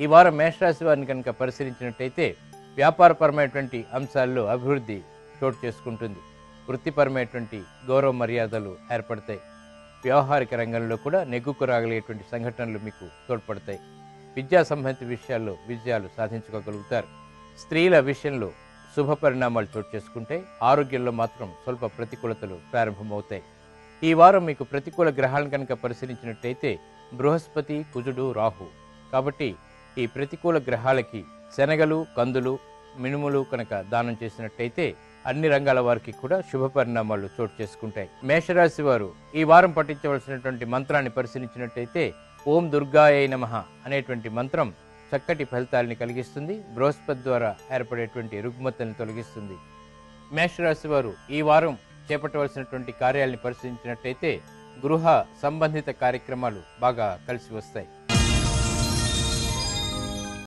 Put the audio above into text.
ఈ వారం మేషరాశి వారిని కనుక పరిశీలించినట్టయితే వ్యాపారపరమైనటువంటి అంశాల్లో అభివృద్ధి చోటు చేసుకుంటుంది. వృత్తిపరమైనటువంటి గౌరవ మర్యాదలు ఏర్పడతాయి. వ్యవహారిక రంగంలో కూడా నెగ్గుకు రాగలిగేటువంటి సంఘటనలు మీకు తోడ్పడతాయి. విద్యా సంబంధిత విషయాల్లో విజయాలు సాధించుకోగలుగుతారు. స్త్రీల విషయంలో శుభ పరిణామాలు చోటు చేసుకుంటే ఆరోగ్యంలో మాత్రం స్వల్ప ప్రతికూలతలు ప్రారంభమవుతాయి. ఈ వారం మీకు ప్రతికూల గ్రహాలను కనుక పరిశీలించినట్టయితే బృహస్పతి కుజుడు రాహు. కాబట్టి ఈ ప్రతికూల గ్రహాలకి శనగలు కందులు మినుములు కనుక దానం చేసినట్టయితే అన్ని రంగాల వారికి కూడా శుభ పరిణామాలు చోటు చేసుకుంటాయి. మేషరాశి వారు ఈ వారం పఠించవలసినటువంటి మంత్రాన్ని పరిశీలించినట్టయితే ఓం దుర్గాయ నమః అనేటువంటి మంత్రం చక్కటి ఫలితాలని కలిగిస్తుంది. బృహస్పతి ద్వారా ఏర్పడేటువంటి రుగ్మతల్ని తొలగిస్తుంది. మేషరాశి వారు ఈ వారం చేపట్టవలసినటువంటి కార్యాలని పరిశీలించినట్టయితే గృహ సంబంధిత కార్యక్రమాలు బాగా కలిసి వస్తాయి.